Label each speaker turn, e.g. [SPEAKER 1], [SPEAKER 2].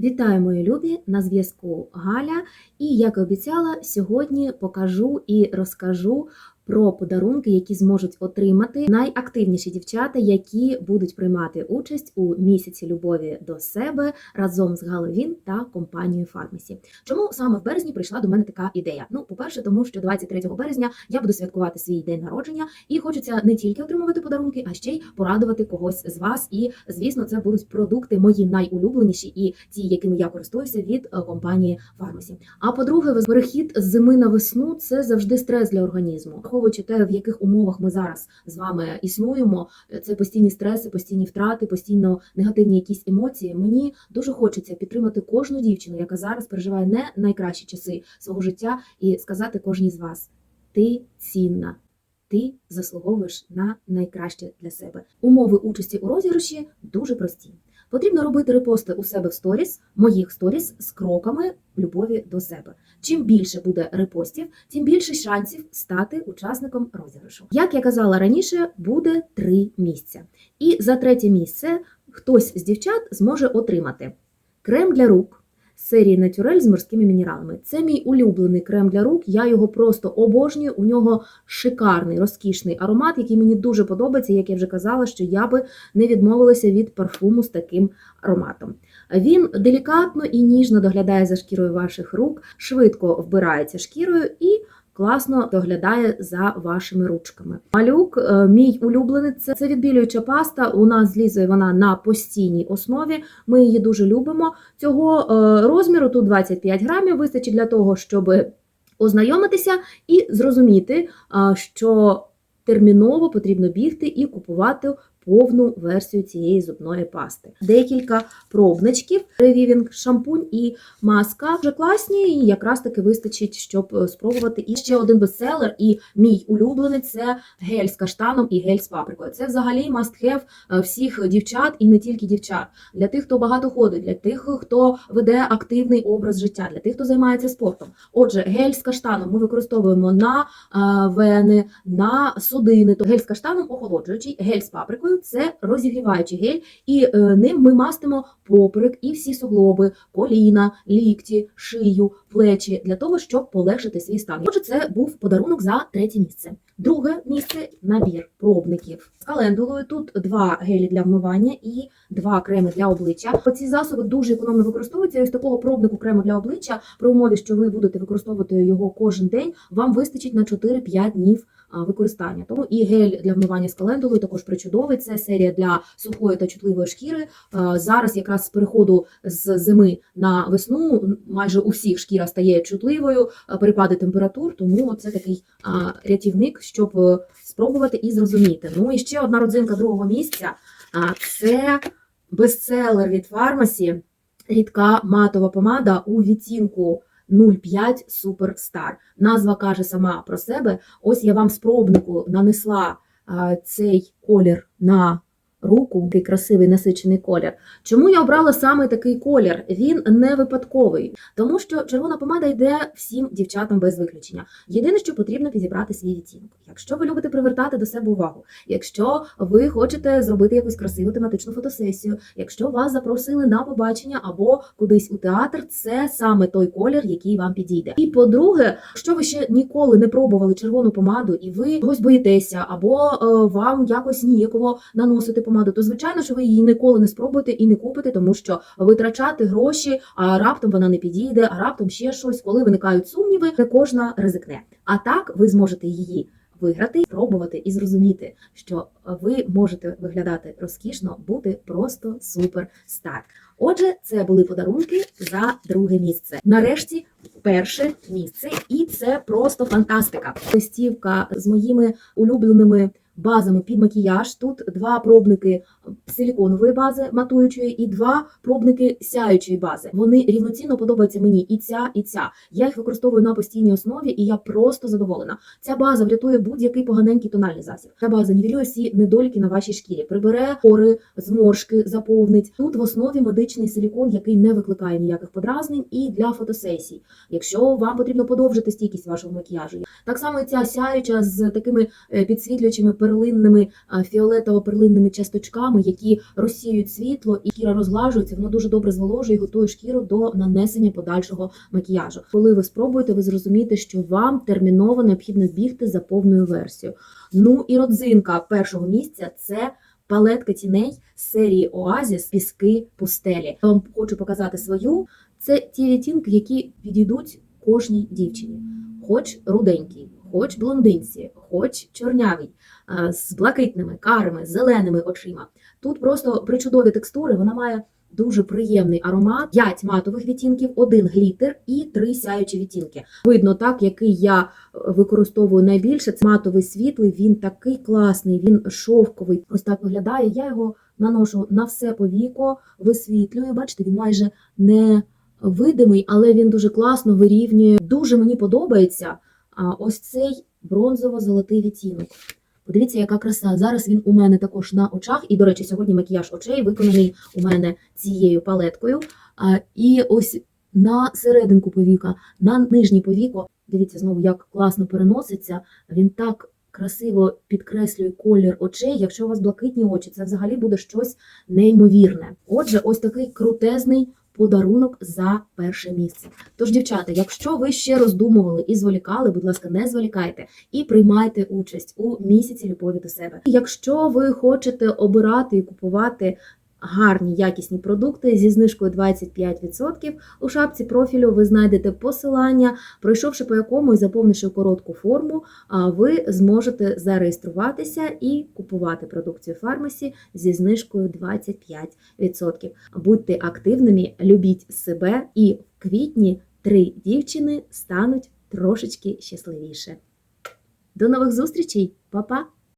[SPEAKER 1] Вітаю, мої любі! На зв'язку Галя. І як і обіцяла, сьогодні покажу і розкажу про подарунки, які зможуть отримати найактивніші дівчата, які будуть приймати участь у місяці любові до себе разом з Галовін та компанією Фармасі. Чому саме в березні прийшла до мене така ідея? Ну, по-перше, тому що 23 березня я буду святкувати свій день народження, і хочеться не тільки отримувати подарунки, а ще й порадувати когось з вас. І звісно, це будуть продукти мої найулюбленіші і ті, якими я користуюся від е, компанії Фармасі. А по-друге, перехід з зими на весну це завжди стрес для організму. Враховуючи те, в яких умовах ми зараз з вами існуємо, це постійні стреси, постійні втрати, постійно негативні якісь емоції. Мені дуже хочеться підтримати кожну дівчину, яка зараз переживає не найкращі часи свого життя, і сказати кожній з вас: ти цінна. Ти заслуговуєш на найкраще для себе. Умови участі у розіграші дуже прості. Потрібно робити репости у себе в сторіс, моїх сторіс з кроками любові до себе. Чим більше буде репостів, тим більше шансів стати учасником розіграшу. Як я казала раніше, буде три місця. І за третє місце хтось з дівчат зможе отримати крем для рук. Серії Натюрель з морськими мінералами. Це мій улюблений крем для рук. Я його просто обожнюю. У нього шикарний, розкішний аромат, який мені дуже подобається. Як я вже казала, що я би не відмовилася від парфуму з таким ароматом. Він делікатно і ніжно доглядає за шкірою ваших рук, швидко вбирається шкірою і класно доглядає за вашими ручками. Малюк, е, мій улюблений, це, це відбілююча паста. У нас з Лізою вона на постійній основі. Ми її дуже любимо. Цього е, розміру тут 25 грамів вистачить для того, щоб ознайомитися і зрозуміти, що терміново потрібно бігти і купувати повну версію цієї зубної пасти. Декілька пробничків, ревівінг, шампунь і маска вже класні, і якраз таки вистачить, щоб е, спробувати. І ще один бестселер, і мій улюблений це гель з каштаном і гель з паприкою. Це взагалі must have е, всіх дівчат і не тільки дівчат. Для тих, хто багато ходить, для тих, хто веде активний образ життя, для тих, хто займається спортом. Отже, гель з каштаном ми використовуємо на е, вени, на судини. То гель з каштаном охолоджуючий, гель з паприкою це розігріваючий гель, і е, ним ми мастимо поперек і всі суглоби, коліна, лікті, шию, плечі для того, щоб полегшити свій стан. Отже, це був подарунок за третє місце. Друге місце набір пробників з календулою. Тут два гелі для вмивання і два креми для обличчя. Ці засоби дуже економно використовуються. Ось такого пробнику крему для обличчя при умові, що ви будете використовувати його кожен день, вам вистачить на 4-5 днів використання. Тому і гель для вмивання з календулою також причудовий. Це серія для сухої та чутливої шкіри. Зараз якраз з переходу з зими на весну майже у всіх шкіра стає чутливою, перепади температур, тому це такий рятівник, щоб е, спробувати і зрозуміти. Ну і ще одна родзинка другого місця. Це бестселер від фармасі. Рідка матова помада у відтінку 05 Superstar. Назва каже сама про себе. Ось я вам спробнику нанесла а, цей колір на руку, такий красивий насичений колір. Чому я обрала саме такий колір? Він не випадковий, тому що червона помада йде всім дівчатам без виключення. Єдине, що потрібно підібрати свій відтінок. Якщо ви любите привертати до себе увагу, якщо ви хочете зробити якусь красиву тематичну фотосесію, якщо вас запросили на побачення або кудись у театр, це саме той колір, який вам підійде. І по-друге, якщо ви ще ніколи не пробували червону помаду, і ви когось боїтеся, або е, вам якось ніяково наносити помаду, то звичайно, що ви її ніколи не спробуєте і не купите, тому що витрачати гроші, а раптом вона не підійде, а раптом ще щось, коли виникають сумніви, не кожна ризикне. А так ви зможете її виграти, пробувати і зрозуміти, що ви можете виглядати розкішно, бути просто суперстар. Отже, це були подарунки за друге місце. Нарешті перше місце, і це просто фантастика. Листівка з моїми улюбленими базами під макіяж. Тут два пробники силіконової бази матуючої і два пробники сяючої бази. Вони рівноцінно подобаються мені і ця, і ця. Я їх використовую на постійній основі, і я просто задоволена. Ця база врятує будь-який поганенький тональний засіб. Ця база нівелює всі недоліки на вашій шкірі, прибере пори, зморшки, заповнить. Тут в основі медичний силікон, який не викликає ніяких подразнень, і для фотосесій. Якщо вам потрібно подовжити стійкість вашого макіяжу, так само і ця сяюча з такими е, підсвітлюючими перлинними фіолетово-перлинними часточками, які розсіюють світло і шкіра розглажується. Воно дуже добре зволожує і готує шкіру до нанесення подальшого макіяжу. Коли ви спробуєте, ви зрозумієте, що вам терміново необхідно бігти за повною версією. Ну і родзинка першого місця це. Палетка тіней з серії Оазіс Піски пустелі. Я вам хочу показати свою. Це ті відтінки, які підійдуть кожній дівчині, хоч руденькій, хоч блондинці, хоч чорнявій, з блакитними, карими, зеленими очима. Тут просто причудові текстури. Вона має дуже приємний аромат, 5 матових відтінків, один глітер і три сяючі відтінки. Видно так, який я е, використовую найбільше. Це матовий світлий. Він такий класний, він шовковий. Ось так виглядає. Я його наношу на все повіко, висвітлюю. Бачите, він майже не видимий, але він дуже класно вирівнює. Дуже мені подобається ось цей бронзово-золотий відтінок. Подивіться, яка краса. Зараз він у мене також на очах. І, до речі, сьогодні макіяж очей виконаний у мене цією палеткою. І ось на серединку повіка, на нижнє повіко. Дивіться знову, як класно переноситься. Він так красиво підкреслює колір очей. Якщо у вас блакитні очі, це взагалі буде щось неймовірне. Отже, ось такий крутезний подарунок за перше місце. Тож, дівчата, якщо ви ще роздумували і зволікали, будь ласка, не зволікайте і приймайте участь у місяці любові до себе. Якщо ви хочете обирати і купувати гарні якісні продукти зі знижкою 25%, у шапці профілю ви знайдете посилання, пройшовши по якому і заповнивши коротку форму, ви зможете зареєструватися і купувати продукцію фармасі зі знижкою 25%. Будьте активними, любіть себе, і в квітні три дівчини стануть трошечки щасливіше. До нових зустрічей, Па-па!